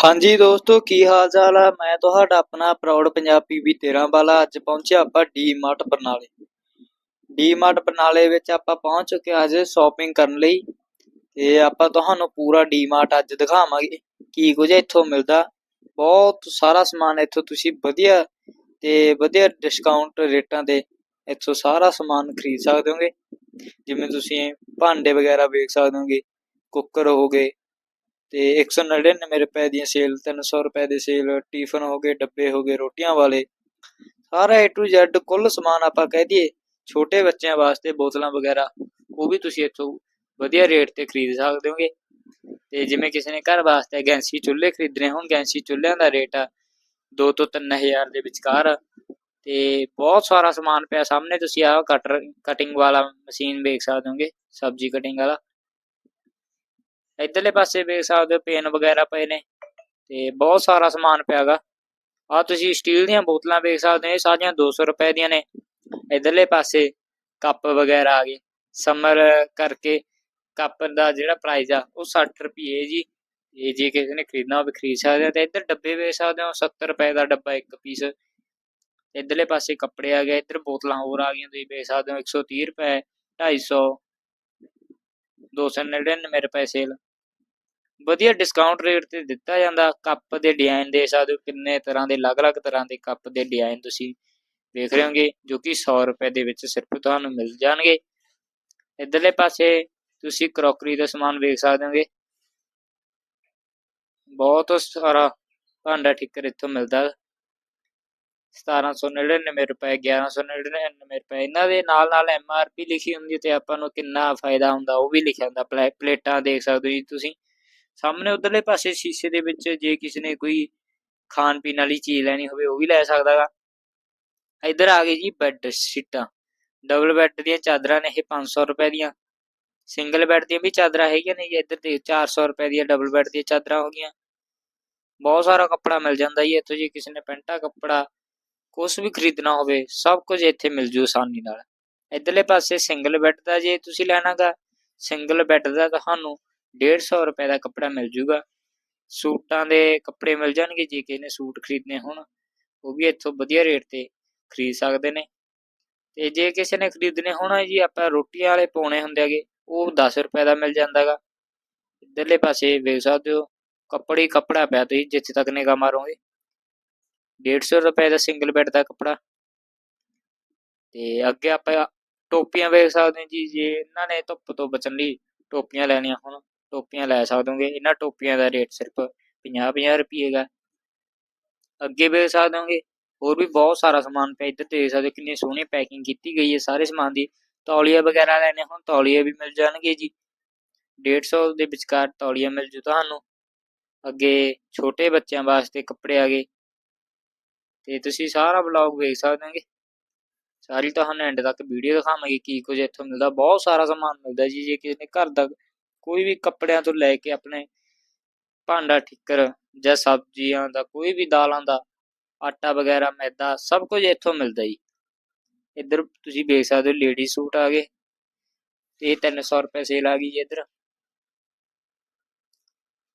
ਹਾਂਜੀ ਦੋਸਤੋ, ਕੀ ਹਾਲ ਚਾਲ ਆ? ਮੈਂ ਤੁਹਾਡਾ ਆਪਣਾ ਪ੍ਰਾਊਡ ਪੰਜਾਬੀ ਵੀ 13 ਵਾਲਾ ਅੱਜ ਪਹੁੰਚਿਆ ਆਪਾਂ ਡੀਮਾਰਟ ਬਰਨਾਲੇ ਡੀਮਾਰਟ ਬਰਨਾਲੇ ਵਿੱਚ ਆਪਾਂ ਪਹੁੰਚ ਚੁੱਕੇ ਹਾਂ ਅੱਜ ਸ਼ਾਪਿੰਗ ਕਰਨ ਲਈ ਤੇ ਆਪਾਂ ਤੁਹਾਨੂੰ ਪੂਰਾ ਡੀਮਾਰਟ ਅੱਜ ਦਿਖਾਵਾਂਗੇ ਕੀ ਕੁਝ ਇੱਥੋਂ ਮਿਲਦਾ। ਬਹੁਤ ਸਾਰਾ ਸਮਾਨ ਇੱਥੋਂ ਤੁਸੀਂ ਵਧੀਆ ਤੇ ਵਧੀਆ ਡਿਸਕਾਊਂਟ ਰੇਟਾਂ ਤੇ ਇੱਥੋਂ ਸਾਰਾ ਸਮਾਨ ਖਰੀਦ ਸਕਦੇ ਹੋਗੇ। ਜਿਵੇਂ ਤੁਸੀਂ ਭਾਂਡੇ ਵਗੈਰਾ ਵੇਖ ਸਕਦੇ ਹੋਗੇ, ਕੁੱਕਰ ਹੋ ਗਏ ਤੇ 199 ਰੁਪਏ ਦੀਆਂ ਸੇਲ 300 ਰੁਪਏ ਦੇ ਸੇਲ, ਟਿਫਨ ਹੋ ਗਏ, ਡੱਬੇ ਹੋ ਗਏ, ਰੋਟੀਆਂ ਵਾਲੇ। ਸਾਰਾ A to Z ਕੁੱਲ ਸਮਾਨ ਆਪਾਂ ਕਹਿ ਦਈਏ, ਛੋਟੇ ਬੱਚਿਆਂ ਵਾਸਤੇ ਬੋਤਲਾਂ ਵਗੈਰਾ, ਉਹ ਵੀ ਤੁਸੀਂ ਇੱਥੋਂ ਵਧੀਆ ਰੇਟ ਤੇ ਖਰੀਦ ਸਕਦੇ ਹੋਗੇ। ਤੇ ਜਿਵੇਂ ਕਿਸੇ ਨੇ ਘਰ ਵਾਸਤੇ ਗੈਂਸੀ ਚੁੱਲ੍ਹੇ ਖਰੀਦਣੇ ਹੋਣ, ਗੈਂਸੀ ਚੁੱਲ੍ਹਿਆਂ ਦਾ ਰੇਟ ਆ 2 ਤੋਂ 3000 ਦੇ ਵਿਚਕਾਰ। ਆ। ਤੇ ਬਹੁਤ ਸਾਰਾ ਸਮਾਨ ਪਿਆ, ਸਾਹਮਣੇ ਤੁਸੀਂ ਆਹ ਕਟਰ ਕਟਿੰਗ ਵਾਲਾ ਮਸ਼ੀਨ ਵੇਖ ਸਕਦੇ ਹੋਗੇ, ਸਬਜ਼ੀ ਕਟਿੰਗ ਵਾਲਾ। ਇਧਰਲੇ ਪਾਸੇ ਵੇਖ ਸਕਦੇ ਹੋ, ਪੇਨ ਵਗੈਰਾ ਪਏ ਨੇ ਤੇ ਬਹੁਤ ਸਾਰਾ ਸਮਾਨ ਪਿਆਗਾ। ਆ ਤੁਸੀਂ ਸਟੀਲ ਦੀਆਂ ਬੋਤਲਾਂ ਵੇਖ ਸਕਦੇ ਹੋ, ਇਹ ਸਾਰੀਆਂ 200 ਰੁਪਏ ਦੀਆਂ ਨੇ। ਇਧਰਲੇ ਪਾਸੇ ਕੱਪ ਵਗੈਰਾ ਆ ਗਏ। ਸਮਰ ਕਰਕੇ ਕੱਪ ਦਾ ਜਿਹੜਾ ਪ੍ਰਾਈਸ ਆ, ਉਹ 60 ਰੁਪਏ ਜੀ। ਇਹ ਜੇ ਕਿਸੇ ਨੇ ਖਰੀਦਣਾ ਹੋਵੇ, ਖਰੀਦ ਸਕਦੇ ਆ ਤੇ ਇੱਧਰ ਡੱਬੇ ਵੇਚ ਸਕਦੇ ਹੋ 70 ਰੁਪਏ ਦਾ ਡੱਬਾ ਇੱਕ ਪੀਸ ਇਧਰਲੇ ਪਾਸੇ ਕੱਪੜੇ ਆ ਗਏ, ਇੱਧਰ ਬੋਤਲਾਂ ਹੋਰ ਆ ਗਈਆਂ, ਤੁਸੀਂ ਵੇਚ ਸਕਦੇ ਹੋ 130 ਰੁਪਏ 250 299 ਰੁਪਏ ਸੇਲ ਵਧੀਆ ਡਿਸਕਾਊਂਟ ਰੇਟ ਤੇ ਦਿੱਤਾ ਜਾਂਦਾ। ਕੱਪ ਦੇ ਡਿਜ਼ਾਈਨ ਦੇ ਸਕਦੇ ਹੋ ਕਿੰਨੇ ਤਰ੍ਹਾਂ ਦੇ, ਅਲੱਗ-ਅਲੱਗ ਤਰ੍ਹਾਂ ਦੇ ਕੱਪ ਦੇ ਡਿਜ਼ਾਈਨ ਤੁਸੀਂ ਵੇਖ ਰਹੇ ਹੋਗੇ, ਜੋ ਕਿ 100 ਰੁਪਏ ਦੇ ਵਿੱਚ ਸਿਰਫ ਤੁਹਾਨੂੰ ਮਿਲ ਜਾਣਗੇ। ਇਧਰਲੇ ਪਾਸੇ ਤੁਸੀਂ ਕਰੋਕਰੀ ਦਾ ਸਮਾਨ ਵੇਖ ਸਕਦੇ ਹੋਗੇ। ਬਹੁਤ ਸਾਰਾ ਭਾਂਡਾ ਠਿੱਕਰ ਇੱਥੋਂ ਮਿਲਦਾ। 1799 ਰੁਪਏ 1199 ਰੁਪਏ। ਇਹਨਾਂ ਦੇ ਨਾਲ ਨਾਲ ਐਮ ਆਰ ਪੀ ਲਿਖੀ ਹੁੰਦੀ ਤੇ ਆਪਾਂ ਨੂੰ ਕਿੰਨਾ ਫਾਇਦਾ ਹੁੰਦਾ ਉਹ ਵੀ ਲਿਖਿਆ ਹੁੰਦਾ। ਪਲੈ- ਪਲੇਟਾਂ ਦੇਖ ਸਕਦੇ ਹੋ ਜੀ ਤੁਸੀਂ। ਸਾਹਮਣੇ ਉਧਰਲੇ ਪਾਸੇ ਸ਼ੀਸ਼ੇ ਦੇ ਵਿੱਚ ਜੇ ਕਿਸੇ ਨੇ ਕੋਈ ਖਾਣ ਪੀਣ ਵਾਲੀ ਚੀਜ਼ ਲੈਣੀ ਹੋਵੇ, ਉਹ ਵੀ ਲੈ ਸਕਦਾਗਾ ਇੱਧਰ ਆ ਗਈ ਜੀ ਬੈੱਡ ਸ਼ੀਟਾਂ। ਡਬਲ ਬੈੱਡ ਦੀਆਂ ਚਾਦਰਾਂ ਨੇ ਇਹ 500 ਰੁਪਏ ਦੀਆਂ। ਸਿੰਗਲ ਬੈੱਡ ਦੀਆਂ ਵੀ ਚਾਦਰਾਂ ਹੈਗੀਆਂ ਨੇ ਜੀ, ਇੱਧਰ ਤੇ 400 ਰੁਪਏ ਦੀਆਂ ਡਬਲ ਬੈੱਡ ਦੀਆਂ ਚਾਦਰਾਂ ਹੋ ਗਈਆਂ। ਬਹੁਤ ਸਾਰਾ ਕੱਪੜਾ ਮਿਲ ਜਾਂਦਾ ਜੀ ਇੱਥੋਂ ਜੇ ਕਿਸੇ ਨੇ ਪੈਂਟਾ, ਕੱਪੜਾ ਕੁਝ ਵੀ ਖਰੀਦਣਾ ਹੋਵੇ, ਸਭ ਕੁਝ ਇੱਥੇ ਮਿਲ ਜੂ ਆਸਾਨੀ ਨਾਲ। ਇਧਰਲੇ ਪਾਸੇ ਸਿੰਗਲ ਬੈੱਡ ਦਾ ਜੇ ਤੁਸੀਂ ਲੈਣਾਗਾ ਸਿੰਗਲ ਬੈੱਡ ਦਾ ਤੁਹਾਨੂੰ 150 ਰੁਪਏ ਦਾ ਕੱਪੜਾ ਮਿਲ ਜੂਗਾ। ਸੂਟਾਂ ਦੇ ਕੱਪੜੇ ਮਿਲ ਜਾਣਗੇ ਜੇ ਕਿਸੇ ਨੇ ਸੂਟ ਖਰੀਦਣੇ ਹੋਣ। ਉਹ ਵੀ ਇੱਥੋਂ ਵਧੀਆ ਰੇਟ ਤੇ ਖਰੀਦ ਸਕਦੇ ਨੇ। ਤੇ ਜੇ ਕਿਸੇ ਨੇ ਖਰੀਦਣੇ ਹੋਣਾ ਜੀ, ਆਪਾਂ ਰੋਟੀਆਂ ਵਾਲੇ ਪਾਉਣੇ ਹੁੰਦੇ ਹੈਗੇ, ਉਹ 10 ਰੁਪਏ ਦਾ ਮਿਲ ਜਾਂਦਾਗਾ ਇਧਰਲੇ ਪਾਸੇ ਵੇਖ ਸਕਦੇ ਹੋ, ਕੱਪੜੇ ਕੱਪੜਾ ਪਿਆ ਤੁਸੀਂ, ਜਿੱਥੇ ਤੱਕ ਨਿਗਾ ਮਾਰੋਗੇ। 150 ਰੁਪਏ ਦਾ ਸਿੰਗਲ ਬੈੱਡ ਦਾ ਕੱਪੜਾ। ਤੇ ਅੱਗੇ ਆਪਾਂ ਟੋਪੀਆਂ ਵੇਖ ਸਕਦੇ ਹਾਂ ਜੀ, ਜੇ ਇਹਨਾਂ ਨੇ ਧੁੱਪ ਤੋਂ ਬਚਣ ਲਈ ਟੋਪੀਆਂ ਲੈਣੀਆਂ ਹੋਣ। ਟੋਪੀਆਂ ਲੈ ਸਕਦੇ ਇਹਨਾਂ ਟੋਪੀਆਂ ਦਾ ਰੇਟ ਸਿਰਫ 50-50 ਰੁਪਏ ਦਾ ਅੱਗੇ ਵੇਖ ਸਕਦੇ ਹੋਗੇ ਹੋਰ ਵੀ ਬਹੁਤ ਸਾਰਾ ਸਮਾਨ ਪਿਆ। ਇੱਧਰ ਦੇਖ ਸਕਦੇ ਕਿੰਨੀ ਸੋਹਣੀ ਪੈਕਿੰਗ ਕੀਤੀ ਗਈ ਹੈ ਸਾਰੇ ਸਮਾਨ ਦੀ। ਤੌਲੀਆ ਵਗੈਰਾ ਲੈਣੇ ਹੁਣ ਤੌਲੀਆ ਵੀ ਮਿਲ ਜਾਣਗੇ ਜੀ। 150 ਦੇ ਵਿਚਕਾਰ ਤੌਲੀਆ ਮਿਲ ਜੂ ਤੁਹਾਨੂੰ। ਅੱਗੇ ਛੋਟੇ ਬੱਚਿਆਂ ਵਾਸਤੇ ਕੱਪੜੇ ਆ ਗਏ। ਤੇ ਤੁਸੀਂ ਸਾਰਾ ਵਲੌਗ ਵੇਖ ਸਕਦੇ ਹੋਗੇ ਸਾਰੀ ਤੁਹਾਨੂੰ ਐਂਡ ਤੱਕ ਵੀਡੀਓ ਦਿਖਾਵਾਂਗੇ ਕੀ ਕੁਝ ਇੱਥੋਂ ਮਿਲਦਾ। ਬਹੁਤ ਸਾਰਾ ਸਮਾਨ ਮਿਲਦਾ ਜੀ, ਜੇ ਕਿਸੇ ਨੇ ਘਰ ਦਾ ਕੋਈ ਵੀ ਕੱਪੜਿਆਂ ਤੋਂ ਲੈ ਕੇ ਆਪਣੇ ਭਾਂਡਾ ਠਿੱਕਰ ਜਾਂ ਸਬਜ਼ੀਆਂ ਦਾ, ਕੋਈ ਵੀ ਦਾਲਾਂ ਦਾ, ਆਟਾ ਵਗੈਰਾ, ਮੈਦਾ, ਸਭ ਕੁਝ ਇੱਥੋਂ ਮਿਲਦਾ ਜੀ। ਇੱਧਰ ਤੁਸੀਂ ਵੇਖ ਸਕਦੇ ਹੋ ਲੇਡੀ ਸੂਟ ਆ ਗਏ। ਤੇ 300 ਰੁਪਏ ਸੇਲ ਆ ਗਈ ਜੀ ਇੱਧਰ।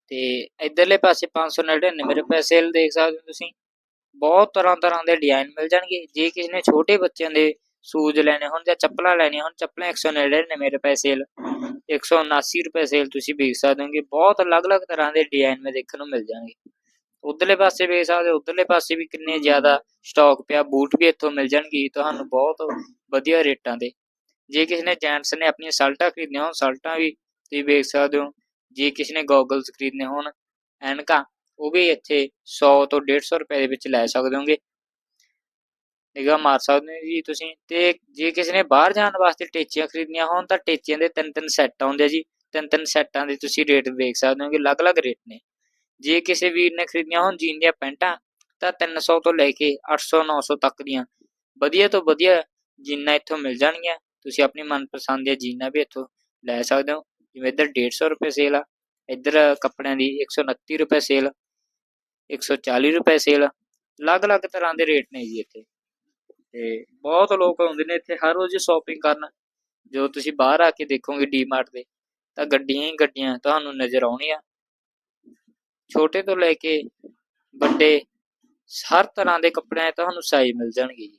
ਤੇ ਇਧਰਲੇ ਪਾਸੇ 599 ਰੁਪਏ ਸੇਲ ਦੇਖ ਸਕਦੇ ਹੋ ਤੁਸੀਂ। ਬਹੁਤ ਤਰ੍ਹਾਂ ਤਰ੍ਹਾਂ ਦੇ ਡਿਜ਼ਾਈਨ ਮਿਲ ਜਾਣਗੇ। ਜੇ ਕਿਸੇ ਨੇ ਛੋਟੇ ਬੱਚਿਆਂ ਦੇ ਸ਼ੂਜ਼ ਲੈਣੇ ਹੋਣ ਜਾਂ ਚੱਪਲਾਂ ਲੈਣੀਆਂ ਹੋਣ, ਚੱਪਲਾਂ 199 ਰੁਪਏ ਸੇਲ। 179 ਰੁਪਏ ਸੇਲ ਤੁਸੀਂ ਵੇਖ ਸਕਦੇ ਹੋਗੇ। ਬਹੁਤ ਅਲੱਗ-ਅਲੱਗ ਤਰ੍ਹਾਂ ਦੇ ਡਿਜ਼ਾਈਨ ਮੇ ਦੇਖਣ ਨੂੰ ਮਿਲ ਜਾਣਗੇ। ਉਧਰਲੇ ਪਾਸੇ ਵੇਖ ਸਕਦੇ ਹੋ, ਉਧਰਲੇ ਪਾਸੇ ਵੀ ਕਿੰਨੇ ਜ਼ਿਆਦਾ ਸਟਾਕ ਪਿਆ, ਬੂਟ ਵੀ ਇੱਥੋਂ ਮਿਲ ਜਾਣਗੇ। ਤੁਹਾਨੂੰ ਬਹੁਤ ਵਧੀਆ ਰੇਟਾਂ ਦੇ। ਜੇ ਕਿਸੇ ਨੇ ਜੈਂਟਸ ਨੇ ਆਪਣੀਆਂ ਸ਼ਰਟਾਂ ਖਰੀਦਣੀਆਂ ਹੋਣ, ਸਲਟਾਂ ਵੀ ਤੁਸੀਂ ਵੇਖ ਸਕਦੇ ਹੋ। ਜੇ ਕਿਸੇ ਨੇ ਗੋਗਲਸ ਖਰੀਦਣੇ ਹੋਣ, ਐਨਕਾਂ, ਉਹ ਵੀ ਇੱਥੇ 100 ਤੋਂ 150 ਰੁਪਏ ਦੇ ਵਿੱਚ ਲੈ ਸਕਦੇ ਹੋਗੇ। ਨਿਗਾਹ ਮਾਰ ਸਕਦੇ ਹੋ ਜੀ ਤੁਸੀਂ। ਤੇ ਜੇ ਕਿਸੇ ਨੇ ਬਾਹਰ ਜਾਣ ਵਾਸਤੇ ਟੇਚੀਆਂ ਖਰੀਦਣੀਆਂ ਹੋਣ ਤਾਂ ਟੇਚੀਆਂ ਦੇ ਤਿੰਨ ਤਿੰਨ ਸੈੱਟ ਆਉਂਦੇ ਆ ਜੀ। ਤਿੰਨ ਤਿੰਨ ਸੈੱਟਾਂ ਦੇ ਤੁਸੀਂ ਰੇਟ ਵੇਖ ਸਕਦੇ ਹੋ ਕਿ ਅਲੱਗ-ਅਲੱਗ ਰੇਟ ਨੇ। ਜੇ ਕਿਸੇ ਵੀਰ ਨੇ ਖਰੀਦਣੀਆਂ ਹੋਣ ਜੀਨ ਦੀਆਂ ਪੈਂਟਾਂ, ਤਾਂ 300 ਤੋਂ ਲੈ ਕੇ 800 900 ਤੱਕ ਦੀਆਂ। ਵਧੀਆ ਤੋਂ ਵਧੀਆ ਜੀਨਾਂ ਇੱਥੋਂ ਮਿਲ ਜਾਣਗੀਆਂ। ਤੁਸੀਂ ਆਪਣੀ ਮਨਪਸੰਦ ਦੀਆਂ ਜੀਨਾਂ ਵੀ ਇੱਥੋਂ ਲੈ ਸਕਦੇ ਹੋ। ਜਿਵੇਂ ਇੱਧਰ 150 ਰੁਪਏ ਸੇਲ ਆ, ਇੱਧਰ ਕੱਪੜਿਆਂ ਦੀ 129 ਰੁਪਏ ਸੇਲ 140 ਰੁਪਏ ਸੇਲ। ਅਲੱਗ-ਅਲੱਗ ਤਰ੍ਹਾਂ ਦੇ ਰੇਟ ਨੇ ਜੀ ਇੱਥੇ। ਤੇ ਬਹੁਤ ਲੋਕ ਆਉਂਦੇ ਨੇ ਇੱਥੇ, ਹਰ ਰੋਜ਼ ਸ਼ਾਪਿੰਗ ਕਰਨ। ਜੋ ਤੁਸੀਂ ਬਾਹਰ ਆ ਕੇ ਦੇਖੋਗੇ ਡੀਮਾਰਟ ਦੇ ਤਾਂ ਗੱਡੀਆਂ ਹੀ ਗੱਡੀਆਂ ਤੁਹਾਨੂੰ ਨਜ਼ਰ ਆਉਣੀਆਂ। ਛੋਟੇ ਤੋਂ ਲੈ ਕੇ ਵੱਡੇ, ਹਰ ਤਰ੍ਹਾਂ ਦੇ ਕੱਪੜਿਆਂ ਤੁਹਾਨੂੰ ਸਾਈਜ਼ ਮਿਲ ਜਾਣਗੇ ਜੀ।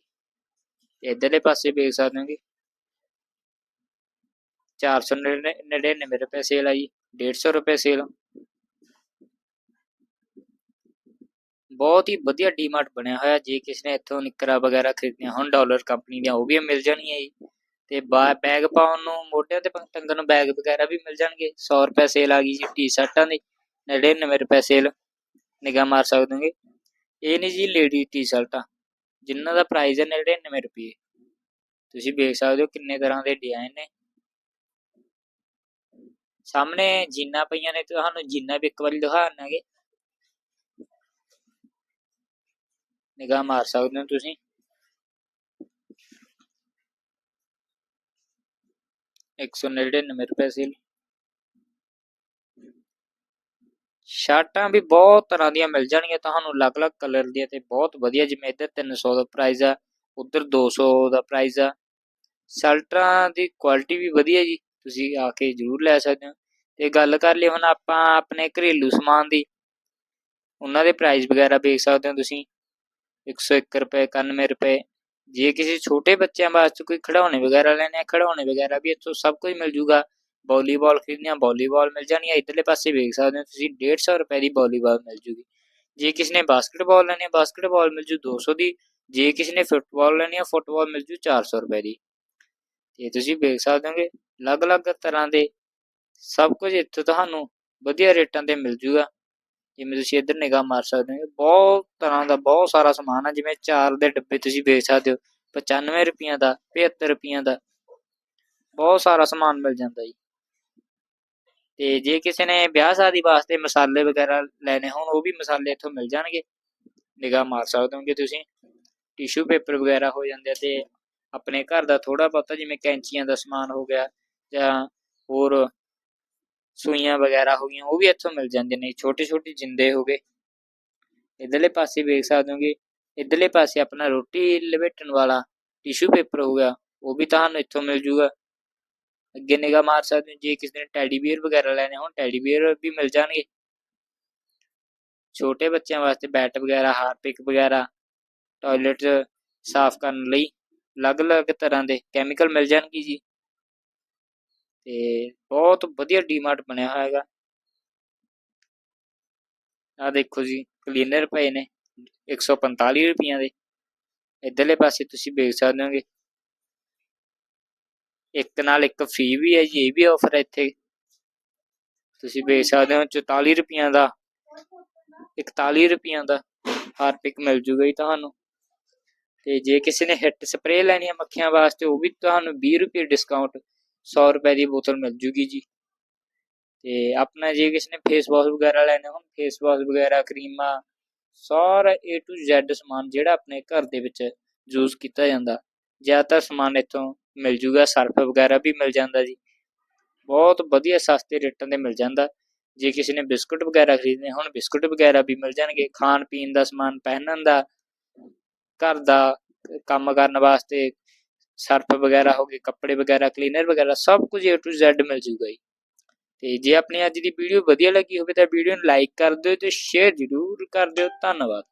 ਤੇ ਇਧਰਲੇ ਪਾਸੇ ਵੇਖ ਸਕਦੇ ਹੋਗੇ 499 ਰੁਪਏ ਸੇਲ ਆ ਜੀ 150 ਰੁਪਏ ਸੇਲ ਬਹੁਤ ਹੀ ਵਧੀਆ ਡੀਮਾਰਟ ਬਣਿਆ ਹੋਇਆ, ਜੇ ਕਿਸੇ ਨੇ ਇੱਥੋਂ ਨਿੱਕਰਾਂ ਵਗੈਰਾ ਖਰੀਦਣੀਆਂ ਹੋਣ ਡਾਲਰ ਕੰਪਨੀ ਦੀਆਂ, ਉਹ ਵੀ ਮਿਲ ਜਾਣਗੀਆਂ ਜੀ। ਤੇ ਬਾ- ਬੈਗ ਪਾਉਣ ਨੂੰ ਮੋਢਿਆਂ ਤੇ ਟੰਗਣ ਨੂੰ ਬੈਗ ਵਗੈਰਾ ਵੀ ਮਿਲ ਜਾਣਗੇ। 100 ਰੁਪਏ ਸੇਲ ਆ ਗਈ ਜੀ ਟੀ-ਸ਼ਰਟਾਂ ਦੀ 99 ਰੁਪਏ ਸੇਲ ਨਿਗਾਹ ਮਾਰ ਸਕਦੇ ਇਹ ਨਹੀਂ ਜੀ ਲੇਡੀ ਟੀ-ਸ਼ਰਟਾਂ ਜਿਨ੍ਹਾਂ ਦਾ ਪ੍ਰਾਈਸ ਹੈ 99 ਰੁਪਏ। ਤੁਸੀਂ ਵੇਖ ਸਕਦੇ ਹੋ ਕਿੰਨੇ ਤਰ੍ਹਾਂ ਦੇ ਡਿਜ਼ਾਈਨ ਨੇ। ਸਾਹਮਣੇ ਜੀਨਾਂ ਪਈਆਂ ਨੇ, ਤੁਹਾਨੂੰ ਜੀਨਾ ਵੀ ਇੱਕ ਵਾਰੀ ਦਿਖਾਣਾਂਗੇ ਨਿਗਾਹ ਮਾਰ ਸਕਦੇ ਹੋ ਤੁਸੀਂ। ਇੱਕ ਸੌ ਨੜਿਨਵੇਂ ਰੁਪਏ ਸੀਲ। ਸ਼ਰਟਾਂ ਵੀ ਬਹੁਤ ਤਰ੍ਹਾਂ ਦੀਆਂ ਮਿਲ ਜਾਣਗੀਆਂ ਤੁਹਾਨੂੰ, ਅਲੱਗ-ਅਲੱਗ ਕਲਰ ਦੀਆਂ ਤੇ ਬਹੁਤ ਵਧੀਆ। ਜਿਵੇਂ ਇੱਧਰ 300 ਦਾ ਪ੍ਰਾਈਸ ਆ, ਉੱਧਰ 200 ਦਾ ਪ੍ਰਾਈਸ ਆ। ਸ਼ਰਟਾਂ ਦੀ ਕੁਆਲਿਟੀ ਵੀ ਵਧੀਆ ਜੀ, ਤੁਸੀਂ ਆ ਕੇ ਜ਼ਰੂਰ ਲੈ ਸਕਦੇ ਹੋ। ਤੇ ਗੱਲ ਕਰ ਲਈ ਹੁਣ ਆਪਾਂ ਆਪਣੇ ਘਰੇਲੂ ਸਮਾਨ ਦੀ, ਉਹਨਾਂ ਦੇ ਪ੍ਰਾਈਸ ਵਗੈਰਾ ਵੇਖ ਸਕਦੇ ਹੋ ਤੁਸੀਂ। 101 ਰੁਪਏ 91 ਰੁਪਏ ਜੇ ਕਿਸੇ ਛੋਟੇ ਬੱਚਿਆਂ ਵਾਸਤੇ ਕੋਈ ਖਿਡੌਣੇ ਵਗੈਰਾ ਲੈਣੇ ਆ ਖਿਡੌਣੇ ਵਗੈਰਾ ਵੀ ਇੱਥੋਂ ਸਭ ਕੁਝ ਮਿਲ ਜੂਗਾ ਵਾਲੀਬਾਲ ਖੇਡਣੀ ਆ ਵਾਲੀਬਾਲ ਮਿਲ ਜਾਣੀ ਆ ਇਧਰਲੇ ਪਾਸੇ ਵੇਖ ਸਕਦੇ ਹੋ ਤੁਸੀਂ 150 ਰੁਪਏ ਦੀ ਵਾਲੀਬਾਲ ਮਿਲ ਜੂਗੀ ਜੇ ਕਿਸੇ ਨੇ ਬਾਸਕਟਬਾਲ ਲੈਣੀ ਆ ਬਾਸਕਟਬਾਲ ਮਿਲ ਜੂ 200 ਦੀ ਜੇ ਕਿਸੇ ਨੇ ਫੁੱਟਬਾਲ ਲੈਣੀ ਆ ਫੁੱਟਬਾਲ ਮਿਲ ਜੂ 400 ਰੁਪਏ ਦੀ ਤੇ ਤੁਸੀਂ ਵੇਖ ਸਕਦੇ ਹੋਗੇ ਅਲੱਗ-ਅਲੱਗ ਤਰ੍ਹਾਂ ਦੇ ਸਭ ਕੁਝ ਇੱਥੋਂ ਤੁਹਾਨੂੰ ਵਧੀਆ ਰੇਟਾਂ ਤੇ ਮਿਲ ਜੂਗਾ ਜਿਵੇਂ ਤੁਸੀਂ ਇੱਧਰ ਨਿਗਾਹ ਮਾਰ ਸਕਦੇ ਹੋ ਬਹੁਤ ਤਰ੍ਹਾਂ ਦਾ ਬਹੁਤ ਸਾਰਾ ਸਮਾਨ ਆ, ਜਿਵੇਂ ਚਾਰ ਦੇ ਡੱਬੇ ਤੁਸੀਂ ਵੇਚ ਸਕਦੇ ਹੋ 95 ਰੁਪਈਆ ਦਾ 75 ਰੁਪਈਆਂ ਦਾ, ਬਹੁਤ ਸਾਰਾ ਸਮਾਨ ਮਿਲ ਜਾਂਦਾ ਜੀ। ਤੇ ਜੇ ਕਿਸੇ ਨੇ ਵਿਆਹ ਸ਼ਾਦੀ ਵਾਸਤੇ ਮਸਾਲੇ ਵਗੈਰਾ ਲੈਣੇ ਹੋਣ, ਉਹ ਵੀ ਮਸਾਲੇ ਇੱਥੋਂ ਮਿਲ ਜਾਣਗੇ। ਨਿਗਾਹ ਮਾਰ ਸਕਦੇ ਹੋਗੇ ਤੁਸੀਂ। ਟਿਸ਼ੂ ਪੇਪਰ ਵਗੈਰਾ ਹੋ ਜਾਂਦੇ ਤੇ ਆਪਣੇ ਘਰ ਦਾ ਥੋੜਾ ਬਹੁਤਾ ਜਿਵੇਂ ਕੈਂਚੀਆਂ ਦਾ ਸਮਾਨ ਹੋ ਗਿਆ ਜਾਂ ਹੋਰ ਸੂਈਆਂ ਵਗੈਰਾ ਹੋ ਗਈਆਂ ਉਹ ਵੀ ਇੱਥੋਂ ਮਿਲ ਜਾਂਦੇ ਨੇ ਛੋਟੇ ਛੋਟੇ ਜਿੰਦੇ ਹੋ ਗਏ ਇਧਰਲੇ ਪਾਸੇ ਵੇਖ ਸਕਦੇ ਹੋਗੇ ਇਧਰਲੇ ਪਾਸੇ ਆਪਣਾ ਰੋਟੀ ਲਪੇਟਣ ਵਾਲਾ ਟਿਸ਼ੂ ਪੇਪਰ ਹੋ ਗਿਆ ਉਹ ਵੀ ਤੁਹਾਨੂੰ ਇੱਥੋਂ ਮਿਲ ਜੂਗਾ ਅੱਗੇ ਨਿਗਾਹ ਮਾਰ ਸਕਦੇ ਹੋ ਜੇ ਕਿਸੇ ਨੇ ਟੈਡੀ ਬੀਅਰ ਵਗੈਰਾ ਲੈਣੇ ਹੋਣ ਟੈਡੀ ਬੀਅਰ ਵੀ ਮਿਲ ਜਾਣਗੇ ਛੋਟੇ ਬੱਚਿਆਂ ਵਾਸਤੇ ਬੈਟ ਵਗੈਰਾ ਹਾਰਪਿਕ ਵਗੈਰਾ ਟਾਇਲਟ ਸਾਫ਼ ਕਰਨ ਲਈ ਅਲੱਗ-ਅਲੱਗ ਤਰ੍ਹਾਂ ਦੇ ਕੈਮੀਕਲ ਮਿਲ ਜਾਣਗੇ ਜੀ ਤੇ ਬਹੁਤ ਵਧੀਆ ਡੀਮਾਰਟ ਬਣਿਆ ਹੋਇਆ ਹੈਗਾ। ਆ ਦੇਖੋ ਜੀ ਕਲੀਨਰ ਪਏ ਨੇ 145 ਰੁਪਈਆਂ ਦੇ। ਇਧਰਲੇ ਪਾਸੇ ਤੁਸੀਂ ਵੇਖ ਸਕਦੇ ਹੋਗੇ। ਇੱਕ ਨਾਲ ਇੱਕ ਫੀ ਵੀ ਹੈ ਜੀ, ਇਹ ਵੀ ਆਫਰ ਹੈ ਇੱਥੇ। ਤੁਸੀਂ ਵੇਖ ਸਕਦੇ ਹੋ 44 ਰੁਪਈਆ ਦਾ 41 ਰੁਪਈਆ ਦਾ ਹਾਰਪਿਕ ਮਿਲ ਜੂਗਾ ਜੀ ਤੁਹਾਨੂੰ। ਤੇ ਜੇ ਕਿਸੇ ਨੇ ਹਿੱਟ ਸਪਰੇਅ ਲੈਣੀ ਹੈ ਮੱਖੀਆਂ ਵਾਸਤੇ, ਉਹ ਵੀ ਤੁਹਾਨੂੰ 20 ਰੁਪਏ ਡਿਸਕਾਊਂਟ 100 ਰੁਪਏ ਦੀ ਬੋਤਲ ਮਿਲ ਜੂਗੀ ਜੀ। ਤੇ ਆਪਣਾ ਜੇ ਕਿਸੇ ਨੇ ਫੇਸ ਵਾਸ਼ ਵਗੈਰਾ ਲੈਣਾ ਹੋਣ ਫੇਸ ਵਾਸ਼ ਵਗੈਰਾ, ਕਰੀਮਾਂ, ਸਾਰਾ A to Z ਸਮਾਨ ਜਿਹੜਾ ਆਪਣੇ ਘਰ ਦੇ ਵਿੱਚ ਯੂਜ਼ ਕੀਤਾ ਜਾਂਦਾ ਜ਼ਿਆਦਾਤਰ ਸਮਾਨ ਇੱਥੋਂ ਮਿਲ ਜੂਗਾ, ਸਰਫ ਵਗੈਰਾ ਵੀ ਮਿਲ ਜਾਂਦਾ ਜੀ। ਬਹੁਤ ਵਧੀਆ ਸਸਤੇ ਰੇਟਾਂ ਤੇ ਮਿਲ ਜਾਂਦਾ। ਜੇ ਕਿਸੇ ਨੇ ਬਿਸਕੁਟ ਵਗੈਰਾ ਖਰੀਦਣੇ ਹੁਣ, ਬਿਸਕੁਟ ਵਗੈਰਾ ਵੀ ਮਿਲ ਜਾਣਗੇ। ਖਾਣ ਪੀਣ ਦਾ ਸਮਾਨ, ਪਹਿਨਣ ਦਾ, ਘਰ ਦਾ ਕੰਮ ਕਰਨ ਵਾਸਤੇ ਸਰਫ ਵਗੈਰਾ ਹੋ ਗਏ, ਕੱਪੜੇ ਵਗੈਰਾ ਕਲੀਨਰ ਵਗੈਰਾ, ਸਭ ਕੁਝ A to Z ਮਿਲ ਜੂਗਾ ਜੀ। ਤੇ ਜੇ ਆਪਣੀ ਅੱਜ ਦੀ ਵੀਡੀਓ ਵਧੀਆ ਲੱਗੀ ਹੋਵੇ ਤਾਂ ਵੀਡੀਓ ਨੂੰ ਲਾਈਕ ਕਰ ਦਿਓ ਤੇ ਸ਼ੇਅਰ ਜ਼ਰੂਰ ਕਰ ਦਿਓ। ਧੰਨਵਾਦ।